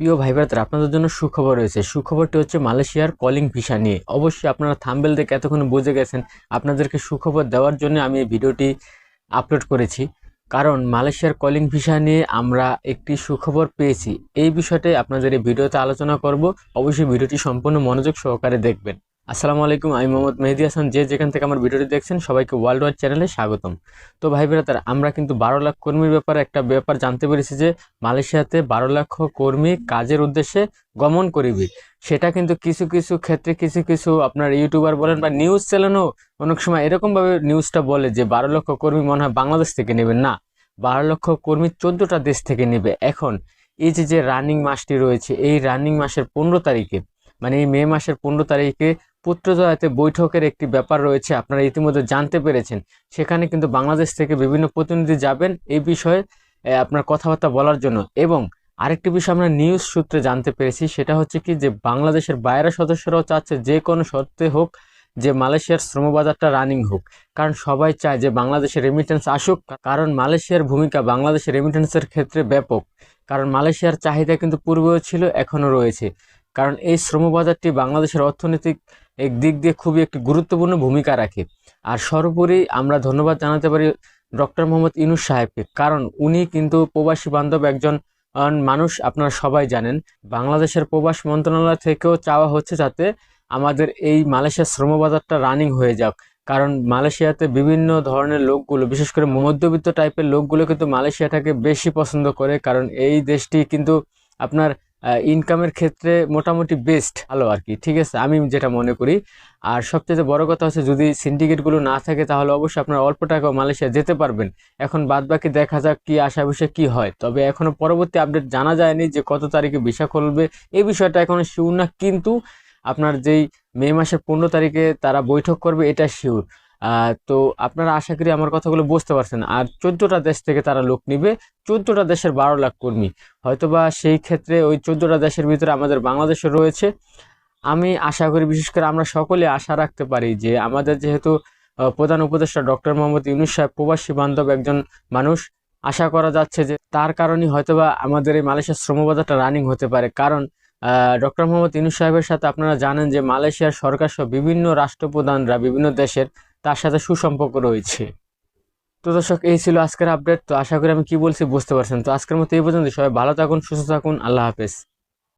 প্রিয় ভাই ভারতের আপনাদের জন্য সুখবর রয়েছে। সুখবরটি হচ্ছে মালয়েশিয়ার কলিং ভিসা নিয়ে। অবশ্যই আপনারা থাম্বেল দেখে এতক্ষণ বুঝে গেছেন। আপনাদেরকে সুখবর দেওয়ার জন্য আমি এই ভিডিওটি আপলোড করেছি। কারণ মালয়েশিয়ার কলিং ভিসা নিয়ে আমরা একটি সুখবর পেয়েছি। এই বিষয়টাই আপনাদের এই ভিডিওতে আলোচনা করব। অবশ্যই ভিডিওটি সম্পূর্ণ মনোযোগ সহকারে দেখবেন। আসসালামু আলাইকুম, আমি মোহাম্মদ মেহেদি হাসান। যে যেখান থেকে আমার ভিডিওটি দেখছেন, সবাইকে ওয়ার্ল্ড ওয়াইড চ্যানেলে স্বাগতম। তো ভাই ব্রাদার, আমরা কিন্তু বারো লাখ কর্মীর ব্যাপারে একটা ব্যাপার জানতে পেরেছি যে, মালয়েশিয়াতে বারো লক্ষ কর্মী কাজের উদ্দেশ্যে গমন করিবে। সেটা কিন্তু কিছু কিছু ক্ষেত্রে কিছু কিছু আপনার ইউটিউবার বলেন বা নিউজ চ্যানেলও অনেক সময় এরকমভাবে নিউজটা বলে যে, বারো লক্ষ কর্মী মনে হয় বাংলাদেশ থেকে নেবেন। না, বারো লক্ষ কর্মী চোদ্দোটা দেশ থেকে নেবে। এখন এই যে যে রানিং মাসটি রয়েছে, এই রানিং মাসের পনেরো তারিখে মানে এই মে মাসের পনেরো তারিখে পুত্রজয়াতে বৈঠকের একটি ব্যাপার রয়েছে, আপনারা ইতিমধ্যে জানতে পেরেছেন। সেখানে কিন্তু বাংলাদেশ থেকে বিভিন্ন প্রতিনিধি যাবেন এই বিষয়ে আপনার কথাবার্তা বলার জন্য। এবং আরেকটি বিষয় আমরা নিউজ সূত্রে জানতে পেরেছি, সেটা হচ্ছে কি যে বাংলাদেশের বাইরের সদস্যরাও চাচ্ছে যে কোনো শর্তে হোক যে মালয়েশিয়ার শ্রমবাজারটা রানিং হোক। কারণ সবাই চায় যে বাংলাদেশের রেমিটেন্স আসুক। কারণ মালয়েশিয়ার ভূমিকা বাংলাদেশের রেমিটেন্সের ক্ষেত্রে ব্যাপক। কারণ মালয়েশিয়ার চাহিদা কিন্তু পূর্বেও ছিল, এখনও রয়েছে। কারণ এই শ্রমবাজারটি বাংলাদেশের অর্থনৈতিক এক দিক দিয়ে খুবই একটি গুরুত্বপূর্ণ ভূমিকা রাখে। আর সর্বোপরি আমরা ধন্যবাদ জানাতে পারি ডক্টর মোহাম্মদ ইনুস সাহেবকে, কারণ উনি কিন্তু প্রবাসী বান্ধব একজন মানুষ আপনারা সবাই জানেন। বাংলাদেশের প্রবাস মন্ত্রণালয় থেকেও চাওয়া হচ্ছে যাতে আমাদের এই মালয়েশিয়ার শ্রমবাজারটা রানিং হয়ে যাক। কারণ মালয়েশিয়াতে বিভিন্ন ধরনের লোকগুলো, বিশেষ করে মধ্যবিত্ত টাইপের লোকগুলো কিন্তু মালয়েশিয়াটাকে বেশি পছন্দ করে, কারণ এই দেশটি কিন্তু আপনার ইনকামের ক্ষেত্রে মোটামুটি বেস্ট ভালো আর কি, ঠিক আছে? আমি যেটা মনে করি। আর সবচেয়ে বড় কথা হচ্ছে, যদি সিন্ডিকেটগুলো না থাকে, তাহলে অবশ্যই আপনার অল্প টাকা মালয়েশিয়া যেতে পারবেন। এখন বাদবাকি দেখা যাক কি আশা বিষয়ে কি হয়। তবে এখনও পরবর্তী আপডেট জানা যায়নি যে কত তারিখে ভিসা খুলবে। এই বিষয়টা এখনও শিউর না, কিন্তু আপনার যেই মে মাসের পনেরো তারিখে তারা বৈঠক করবে, এটা শিওর তো আপনারা আশা করি আমার কথাগুলো বুঝতে পারছেন। আর চোদ্দোটা দেশ থেকে তারা লোক নিবে। চোদ্দোটা দেশের বারো লাখ কর্মী। হয়তোবা সেই ক্ষেত্রে ওই চোদ্দোটা দেশের ভিতরে আমাদের বাংলাদেশও রয়েছে। আমি আশা করি, বিশেষ করে আমরা সকলে আশা রাখতে পারি যে আমাদের যেহেতু প্রধান উপদেষ্টা ডক্টর মোহাম্মদ ইউনুস সাহেব প্রবাসী বান্ধব একজন মানুষ, আশা করা যাচ্ছে যে তার কারণেই হয়তোবা আমাদের এই মালয়েশিয়ার শ্রমবাজারটা রানিং হতে পারে। কারণ ডক্টর মোহাম্মদ ইউনুস সাহেবের সাথে আপনারা জানেন যে মালয়েশিয়ার সরকার সহ বিভিন্ন রাষ্ট্রপ্রধানরা বিভিন্ন দেশের তার সাথে সুসম্পর্ক রয়েছে। তো দর্শক, এই ছিল আজকের আপডেট তো আশা করি আমি কি বলছি বুঝতে পারছেন। তো আজকের মতো এই পর্যন্ত সবাই ভালো থাকুন, সুস্থ থাকুন। আল্লাহ হাফেজ।